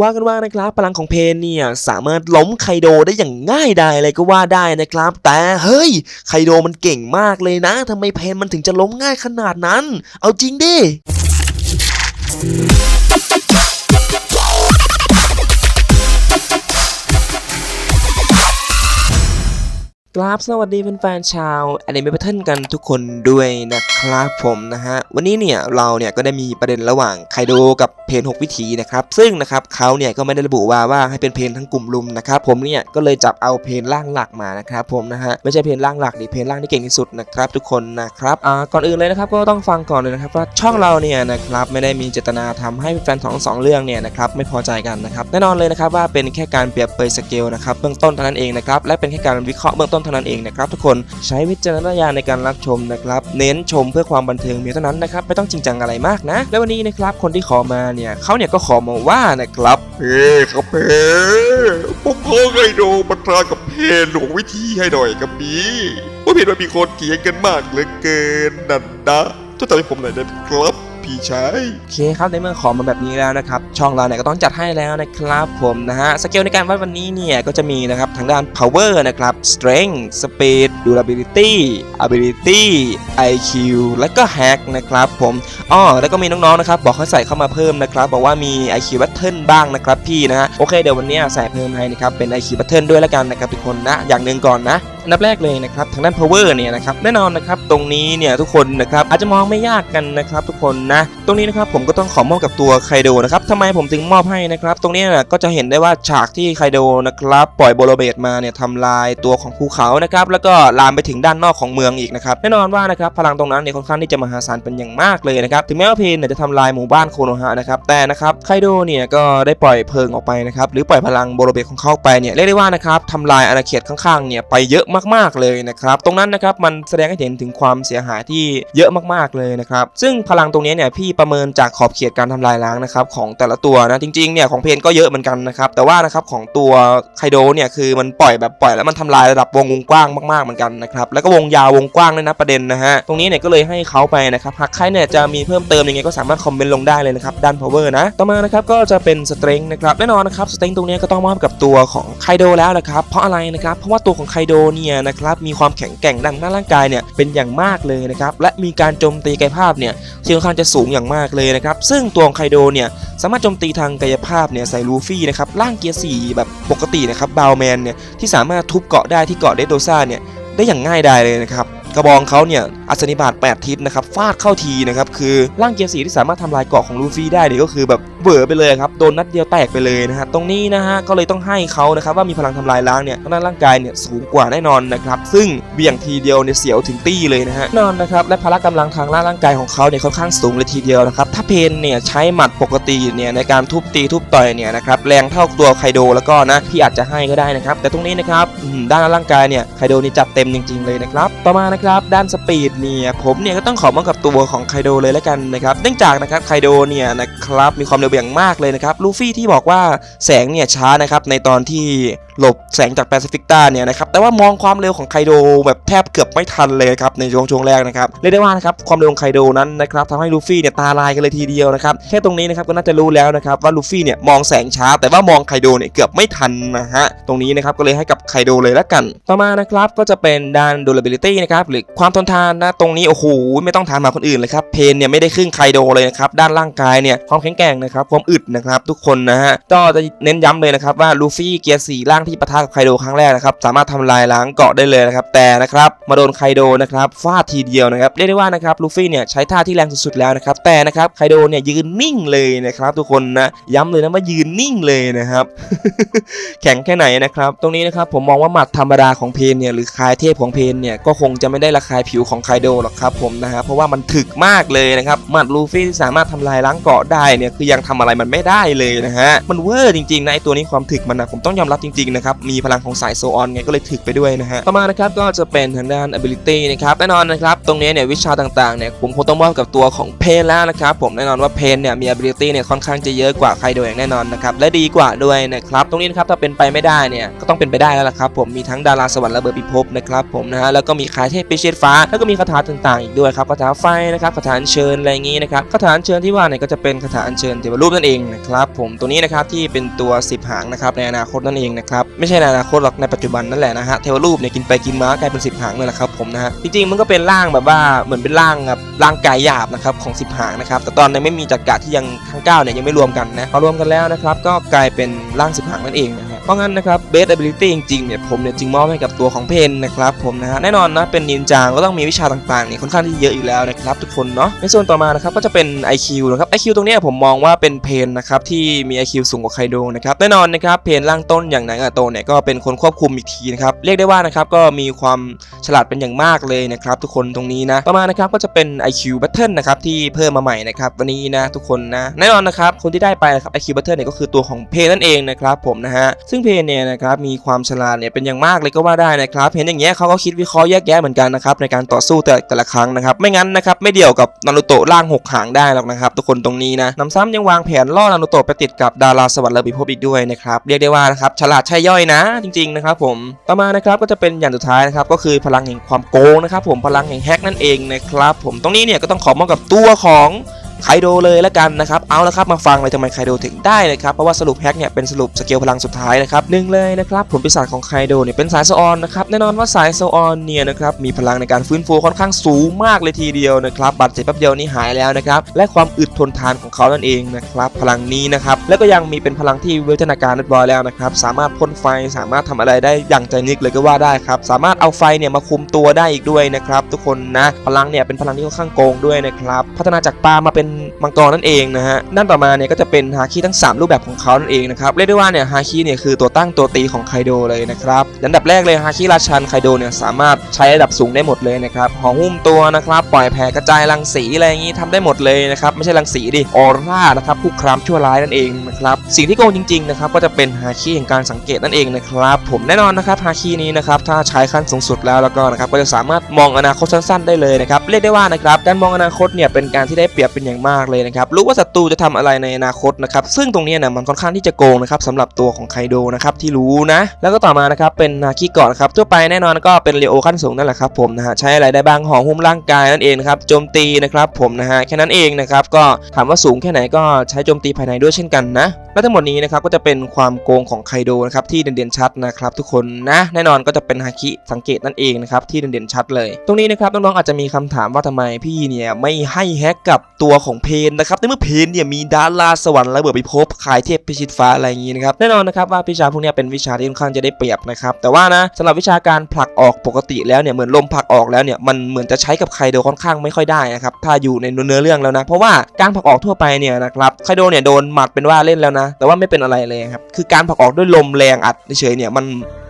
ว่ากันว่านะครับพลังของเพนเนี่ยสามารถล้มไคโดได้อย่างง่ายดายเลยก็ว่าได้นะครับ แต่เฮ้ยไคโดมันเก่งมากเลยนะทำไมเพนมันถึงจะล้มง่ายขนาดนั้น เอาจริงดิ กราบสวัสดีแฟนๆชาวแอนิเมะเทิลกันทุกคนด้วยนะครับผมนะฮะ วันนี้เนี่ยเราเนี่ยก็ได้มีประเด็นระหว่างไคโดกับเพน6วิธีนะครับ ซึ่งนะครับเขาเนี่ยก็ไม่ได้ระบุว่าว่าให้เป็นเพนทั้งกลุ่มลุมนะครับผมเนี่ยก็เลยจับเอาเพนร่างหลักมานะครับผมนะฮะไม่ใช่เพนร่างหลักดิเพนร่างที่เก่งที่สุดนะครับทุกคนนะครับอ่าก่อนอื่นเลยนะครับก็ต้องฟังก่อนเลยนะครับว่าช่องเราเนี่ยนะครับไม่ได้มีเจตนาทำให้แฟนของสองเรื่องเนี่ยนะครับไม่พอใจกันนะครับแน่นอนเลยนะครับว่าเป็นแค่การเปรียบเปรยสเกลนะครับเบื้องต้นเท่านั้นเองนะครับและเป็นแค่การวิเคราะห์เบื้องต้นเท่านั้นเองนะครับทุกคนใช้วิจารณญาณในการรับชมนะครับเน้นชมเพื่อความบันเทิงเพียงเท่านั้นนะครับไม่ต้องจริงจังอะไรมากนะ และวันนี้นะครับคนที่ขอมาเนี่ยเขาเนี่ยก็ขอมาว่านะครับเฮ้ครับเพผมขอไกโดบรรทากับเพนหลวงวิธีให้หน่อยครับพี่ว่าเพนมันมีคนเถียงกันมากเหลือเกินนั่นนะช่วยตอบให้ผมหน่อยได้ครับ พี่ชายโอเคครับในเมื่อขอมาแบบนี้แล้วนะครับ ช่องเราเนี่ยก็ต้องจัดให้แล้วนะครับผมนะฮะสเกลในการวัดวันนี้เนี่ยก็จะมีนะครับทางด้าน power นะครับ strength speed durability ability IQ และก็ hack นะครับผมอ้อแล้วก็มีน้องๆนะครับบอกให้ใส่เข้ามาเพิ่มนะครับบอกว่ามี IQ battle บ้างนะครับพี่นะฮะโอเคเดี๋ยววันนี้ใส่เพิ่มให้นะครับเป็น IQ battle ด้วยแล้วกันนะครับทุกคนนะอย่างหนึ่งก่อนนะ อันดับแรกเลยนะครับทางด้าน power เนี่ยนะครับแน่นอนนะครับตรงนี้เนี่ยทุกคนนะครับอาจจะมองไม่ยากกันนะครับทุกคนนะตรงนี้นะครับผมก็ต้องขอมอบกับตัวไคโดนะครับทำไมผมถึงมอบให้นะครับตรงนี้นะก็จะเห็นได้ว่าฉากที่ไคโดนะครับปล่อยโบโลเบตมาเนี่ยทำลายตัวของภูเขานะครับแล้วก็ลามไปถึงด้านนอกของเมืองอีกนะครับแน่นอนว่านะครับพลังตรงนั้นเนี่ยค่อนข้างที่จะมหาศาลเป็นอย่างมากเลยนะครับถึงแม้ว่าเพนเนี่ยจะทำลายหมู่บ้านโคโนฮะนะครับแต่นะครับไคโดเนี่ยก็ได้ปล่อยเพลิงออกไปนะครับหรือปล่อยพลังโบโลเบตของเขาไปเนี่ยเรียกได้ว่านะครับทำลายอาณาเขตข้างๆเนี่ยไปเยอะมาก ๆ เลยนะครับ ตรงนั้นนะครับมันแสดงให้เห็นถึงความเสียหายที่เยอะมากๆเลยนะครับ ซึ่งพลังตรงนี้เนี่ยพี่ประเมินจากขอบเขตการทำลายล้างนะครับของแต่ละตัวนะจริงๆเนี่ยของเพนก็เยอะเหมือนกันนะครับแต่ว่านะครับของตัวไคโดเนี่ยคือมันปล่อยแบบปล่อยแล้วมันทำลายระดับวงวงกว้างมากๆเหมือนกันนะครับแล้วก็วงยาววงกว้างด้วยนะประเด็นนะฮะตรงนี้เนี่ยก็เลยให้เขาไปนะครับหากใครเนี่ยจะมีเพิ่มเติมยังไงก็สามารถคอมเมนต์ลงได้เลยนะครับด้าน power นะต่อมานะครับก็จะเป็น strength นะครับแน่นอนนะครับ strength ตรงนี้ก็ต้องมอบกับตัวของไคโดแล้วนะครับเพราะอะไรนะครับเพราะว่าตัวของไคโดเนียนะครับมีความแข็งแกร่งด้านหน้าร่างกายเนี่ยเป็นอย่างมากเลยนะครับและมีการโจมตีกายภาพเนี่ยที่ค่อนข้างจะสูงอย่างมากเลยนะครับซึ่งตัวของไคโดเนี่ยสามารถโจมตีทางกายภาพเนี่ยใส่ลูฟี่นะครับร่างเกียร์สี่แบบปกตินะครับบาวแมนเนี่ยที่สามารถทุบเกาะได้ที่เกาะเดโดซ่าเนี่ยได้อย่างง่ายดายเลยนะครับกระบองเขาเนี่ยอัศนิบาต8ทิศนะครับฟาดเข้าทีนะครับคือร่างเกียร์สีที่สามารถทำลายเกาะของลูฟี่ได้เนี่ยก็คือแบบ เบอไปเลยครับโดนนัดเดียวแตกไปเลยนะฮะตรงนี้นะฮะก็เลยต้องให้เขานะครับว่ามีพลังทำลายล้างเนี่ยทางด้านร่างกายเนี่ยสูงกว่าแน่นอนนะครับซึ่งเบี่ยงทีเดียวเนี่ยเสียวถึงตี้เลยนะฮะแน่นอนนะครับและพละกำลังทางด้านร่างกายของเขาเนี่ยค่อนข้างสูงเลยทีเดียวนะครับถ้าเพนเนี่ยใช้หมัดปกติเนี่ยในการทุบตีทุบต่อยเนี่ยนะครับแรงเท่าตัวไคโดแล้วก็นะพี่อาจจะให้ก็ได้นะครับแต่ตรงนี้นะครับด้านร่างกายเนี่ยไคโดนี่จัดเต็มจริง ๆเลยนะครับต่อมานะครับด้านสปีดเนี่ยผมเนี่ยก็ต้องขอมากับตัวของไคโดเลยแล้วกันนะครับเนื่องจากนะครับไคโดเนี่ยนะครับมีความเร็วอย่างมากเลยนะครับลูฟี่ที่บอกว่าแสงเนี่ยช้านะครับในตอนที่หลบแสงจากแปซิฟิกต้าเนี่ยนะครับแต่ว่ามองความเร็วของไคโดแบบแทบเกือบไม่ทันเลยครับในช่วงช่วงแรกนะครับเรียกได้ว่านะครับความเร็วของไคโดนั้นนะครับทำให้ลูฟี่เนี่ยตาลายกันเลยทีเดียวนะครับแค่ตรงนี้นะครับก็น่าจะรู้แล้วนะครับว่าลูฟี่เนี่ยมองแสงช้า แต่ว่ามองไคโดเนี่ยเกือบไม่ทันนะฮะตรงนี้นะครับก็เลยให้กับไคโดเลยล้วกัน ต่อมานะครับก็จะเป็นด้าน durability นะครับหรือความทนทานนะตรงนี้โอ้โหไม่ต้องถามหาคนอื่นเลยครับเพนเนี่ยไม่ได้ครึ่งไคโดเลยนะครับด้านร่างกายเนี่ยความแข็งแกร่งนะครับความอึดนะครับทุกคนนะฮะก็จะเน้นย้ำเลยนะครับว่าลูฟี่เกียร์สีร่างที่ปะทะกับไคโดครั้งแรกนะครับสามารถทำลายล้างเกาะได้เลยนะครับแต่นะครับมาโดนไคโดนะครับฟาดทีเดียวนะครับเรียกได้ว่านะครับลูฟี่เนี่ยใช้ท่าที่แรงสุดๆแล้วนะครับแต่นะครับไคโดเนี่ยยืนนิ่งเลยนะครับ ทุกคนนะย้ำเลยนะว่ายืนนิ่งเลยนะครับ แข็งแค่ไหนนะครับ ตรงนี้นะครับผมมองว่าหมัดธรรมดาของเพนเนี่ยหรือคายเทพของเพนเนี่ยก็คงจะไม่ได้ระคายผิวของไคโดหรอกครับผมนะฮะเพราะว่ามันถึกมากเลยนะครับหมัดลูฟี่ที่สามารถทำลายล้างเกาะได้เนี่ยคือยังทำอะไรมันไม่ได้เลยนะฮะมันเวอร์จริงๆนะไอตัวนี้ความถึกมันนะผมต้องยอมรับจริงๆนะครับ มีพลังของสายโซออนไงก็เลยถึกไปด้วยนะฮะ ต่อมานะครับก็จะเป็นทางด้าน ability นะครับ แน่นอนนะครับ ตรงนี้เนี่ยวิชาต่างๆเนี่ยผมคงต้องมอบกับตัวของเพนแล้วนะครับผมแน่นอนว่าเพนเนี่ยมี ability เนี่ยค่อนข้างจะเยอะกว่าใครโดยอย่างแน่นอนนะครับและดีกว่าด้วยนะครับตรงนี้นะครับถ้าเป็นไปไม่ได้เนี่ยก็ต้องเป็นไปได้แล้วล่ะครับผมมีทั้งดาราสวรรค์ระเบิดพิภพนะครับผมนะฮะแล้วก็มีคาเทพพิเชษฟ้า แล้วก็มีคาถาต่างๆ อีกด้วยครับคาถาไฟนะครับคาถาเชิญอะไรอย่างงี้นะครับคาถาเชิญที่ว่าเนี่ยก็จะเป็นคาถาเชิญเทวรูปนั่นเองนะครับผมตัวนี้นะครับที่เป็นตัว 10 หางนะครับในอนาคตนั่นเองนะครับไม่ใช่ในอนาคตหรอกในปัจจุบันนั่นแหละนะฮะเทวรูปเนี่ยกินไปกินมากลายเป็น 10 หางเลยแหละครับผมนะฮะจริงๆมันก็เป็นร่างแบบว่าเหมือนเป็นร่างแบบร่างกายหยาบนะครับของ 10 หางนะครับแต่ตอนนี้ไม่มีจักระที่ยังทั้ง9เนี่ยยังไม่รวมกันนะพอรวมกันแล้วนะครับก็กลายเป็นร่าง 10 หางนั่นเองนะ เพราะงั้นนะครับเบส ability จริงๆเนี่ยผมเนี่ยจึงมอบให้กับตัวของเพนนะครับผมนะฮะแน่นอนนะเป็นนินจาก็ต้องมีวิชาต่างๆเนี่ยค่อนข้างที่เยอะอยู่แล้วนะครับทุกคนเนาะในส่วนต่อมานะครับก็จะเป็น IQ นะครับ IQ ตรงนี้ผมมองว่าเป็นเพนนะครับที่มี IQ สูงกว่าไคโดนะครับแน่นอนนะครับเพนล่างต้นอย่างนางาโตเนี่ยก็เป็นคนควบคุมอีกทีนะครับเรียกได้ว่านะครับก็มีความฉลาดเป็นอย่างมากเลยนะครับทุกคนตรงนี้นะต่อมานะครับก็จะเป็น IQ Battle นะครับที่เพิ่มมาใหม่นะครับวันนี้นะทุกคนนะแน่นอนนะครับคนที่ได้ไปนะครับ IQ Battle เนี่ยก็คือตัวของเพนนั่นเองนะครับผมนะฮะซึ่งเพนเนี่ยนะครับมีความฉลาดเนี่ยเป็นอย่างมากเลยก็ว่าได้นะครับ เห็นอย่างเงี้ยเขาก็คิดวิเคราะห์แยกแยะเหมือนกันนะครับในการต่อสู้แต่แต่ละครั้งนะครับ ไม่งั้นนะครับไม่เดี่ยวกับนารูโตะร่างหกหางได้หรอกนะครับทุกคนตรงนี้นะนำซ้ำยังวางแผนล่อนารูโตะไปติดกับดาราสวรรค์ระบิภพอีกด้วยนะครับเรียกได้ว่านะครับฉลาดใช่ย่อยนะจริงๆนะครับผมต่อมานะครับก็จะเป็นอย่างสุดท้ายนะครับก็คือพลังแห่งความโกงนะครับผมพลังแห่งแฮกนั่นเองนะครับผมตรงนี้เนี่ยก็ต้องขอมอบกับตัวของ ไคโดเลยแล้วกันนะครับเอาละครับมาฟังเลยทำไมไคโดถึงได้เลยครับเพราะว่าสรุปแฮกเนี่ยเป็นสรุปสเกลพลังสุดท้ายนะครับหนึ่งเลยนะครับผลปีศาจของไคโดเนี่ยเป็นสายโซออนนะครับแน่นอนว่าสายโซออนเนี่ยนะครับมีพลังในการฟื้นฟูค่อนข้างสูงมากเลยทีเดียวนะครับบาดเจ็บแป๊บเดียวนี่หายแล้วนะครับและความอึดทนทานของเขานั่นเองนะครับพลังนี้นะครับแล้วก็ยังมีเป็นพลังที่วิวัฒนาการเรียบร้อยแล้วนะครับสามารถพ่นไฟสามารถทำอะไรได้อย่างใจนึกเลยก็ว่าได้ครับสามารถเอาไฟเนี่ยมาคุมตัวได้อีกด้วยนะครับทุกคนนะพลังเนี่ยเป็นพลังที่ค่อนข้างโกงด้วยนะครับพัฒนาจากปลามาเป็นมังกรนั่นเองนะฮะด้านต่อมาเนี่ยก็จะเป็นฮาคิทั้ง 3 รูปแบบของเขานั่นเองนะครับเรียกได้ว่าเนี่ยฮาคิเนี่ยคือตัวตั้งตัวตีของไคโดเลยนะครับอันดับแรกเลยฮาคิราชันไคโดเนี่ยสามารถใช้ระดับสูงได้หมดเลยนะครับห่อหุ้มตัวนะครับปล่อยแผ่กระจายรังสีอะไรอย่างงี้ทำได้หมดเลยนะครับไม่ใช่รังสีดิออร่านะครับคุกคามชั่วร้ายนั่นเองนะครับสิ่งที่โกงจริงๆนะครับก็จะเป็นฮาคิแห่งการสังเกตนั่นเองนะครับผมแน่นอนนะครับฮาคินี้นะครับถ้าใช้ขั้นสูงสุดแล้วแล้วก็นะครับก็จะสามารถมองอนาคตสั้นๆได้เลยนะครับเรียกได้ว่านะครับการมองอนาคตเนี่ยเป็นการที่ได้เปรียบเป็นอย่างมากเลยนะครับรู้ว่าศัตรูจะทำอะไรในอนาคตนะครับซึ่งตรงนี้นะมันค่อนข้างที่จะโกงนะครับสำหรับตัวของไคโดนะครับที่รู้นะ แล้วก็ต่อมานะครับเป็นฮาคิเกาะนะครับทั่วไปแน่นอนก็เป็นเรโอขั้นสูงนั่นแหละครับผมนะฮะใช้อะไรได้บ้างห่อหุ้มร่างกายนั่นเองครับโจมตีนะครับผมนะฮะแค่นั้นเองนะครับก็ถามว่าสูงแค่ไหนก็ใช้โจมตีภายในด้วยเช่นกันนะและทั้งหมดนี้นะครับก็จะเป็นความโกงของไคโดนะครับที่เด่นๆชัดนะครับทุกคนนะแน่นอนก็จะเป็นฮาคิสังเกตนั่นเองนะครับที่เด่นๆชัดเลย ตรงนี้นะครับน้องๆอาจจะมีคำถามว่าทำไมพี่เนี่ยไม่ให้แฮกกับตัวของเพนนะครับในเมื่อเพนเนี่ยมีดาราสวรรค์ระเบิดไปพบขายเทพพิชิตฟ้าอะไรอย่างนี้นะครับแน่นอนนะครับว่าวิชาพวกนี้เป็นวิชาที่ค่อนข้างจะได้เปรียบนะครับแต่ว่านะสำหรับวิชาการผลักออกปกติแล้วเนี่ยเหมือนลมผลักออกแล้วเนี่ยมันเหมือนจะใช้กับไคโดค่อนข้างไม่ค่อยได้นะครับถ้าอยู่ในเนื้อเรื่องแล้วนะเพราะว่าการผลักออกทั่วไปเนี่ยนะครับไคโดเนี่ยโดนหมัดเป็นว่าเล่นแล้วนะ แต่ว่าไม่เป็นอะไรเลยครับคือการผลักออกด้วยลมแรงอัดเฉยเนี่ยมัน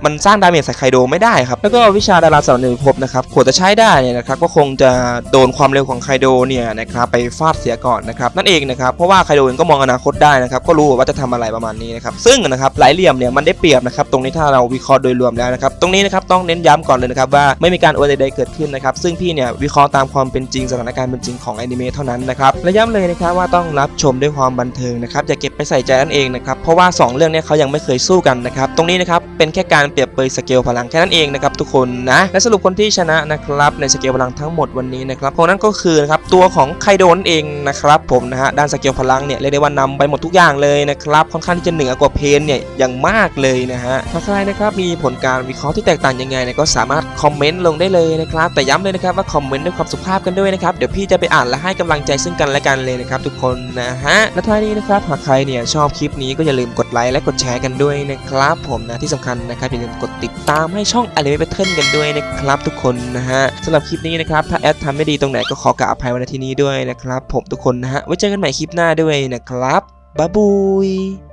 มันสร้างดาเมจใส่ไคโดไม่ได้ครับแล้วก็วิชาดาราสวรรค์ในภพนะครับขวดจะใช้ได้เนี่ยนะครับก็คงจะโดนความเร็วของไคโดเนี่ยนะครับไปฟาดเสียก่อนนะครับนั่นเองนะครับเพราะว่าไคโดเองก็มองอนาคตได้นะครับก็รู้ว่าจะทำอะไรประมาณนี้นะครับซึ่งนะครับหลายเหลี่ยมเนี่ยมันได้เปรียบนะครับตรงนี้ถ้าเราวิเคราะห์โดยรวมแล้วนะครับตรงนี้นะครับต้องเน้นย้ำก่อนเลยนะครับว่าไม่มีการอวยใดๆเกิดขึ้นนะครับซึ่งพี่เนี่ยวิเคราะห์ตามความเป็นจริงสถานการณ์เป็นจริงของอนิเมะเท่านั้นนะครับและย้ำเลยนะครับว่าต้องรับชมด้วยความบันเทิงนะครับอย่าเก็บไปใส่ใจนั่นเองนะครับเพราะว่าสองเรื่องเนี้เขายังไม่เคยสู้กันนะครับตรงนี้นะครับเป็นแค่การเปรียบเปรยสเกลพลังแค่นั้นเองนะครับทุกคนนะและสรุปคนที่ชนะนะครับในสเกลพลังทั้งหมดวันนี้นะครับคนนั้นก็คือนะครับตัวของไคโดนเองนะครับผมนะฮะด้านสเกลพลังเนี่ยเรียกได้ว่านำไปหมดทุกอย่างเลยนะครับค่อนข้างที่จะเหนือกว่าเพนเนี่ยอย่างมากเลยนะฮะถ้าใครนะครับมีผลการวิเคราะห์ที่แตกต่างยังไงเนี่ยก็สามารถคอมเมนต์ลงได้เลยนะครับแต่ย้ำเลยนะครับว่าคอมเมนต์ด้วยความสุภาพกันด้วยนะครับเดี๋ยวพี่จะไปอ่านและให้กำลังใจซึ่งกันและกันเลยนะครับทุกคนนะฮะและท้ายนี้นะครับหากใครเนี่ยชอบคลิปนี้ก็อย่าลืมกดไลค์และกดแชร์กันด้วยนะครับผมนะที่สำคัญนะครับอย่าลืมกดติดตามให้ช่อง a อ i m e Battle กันด้วยนะครับทุกคนนะฮะสำหรับคลิปนี้นะครับถ้าแอดทำไม่ดีตรงไหนก็ขอกราบอภัยไว้ณที่นี้ด้วยนะครับผมทุกคนนะฮะไว้เจอกันใหม่คลิปหน้าด้วยนะครับบ๊ายบาย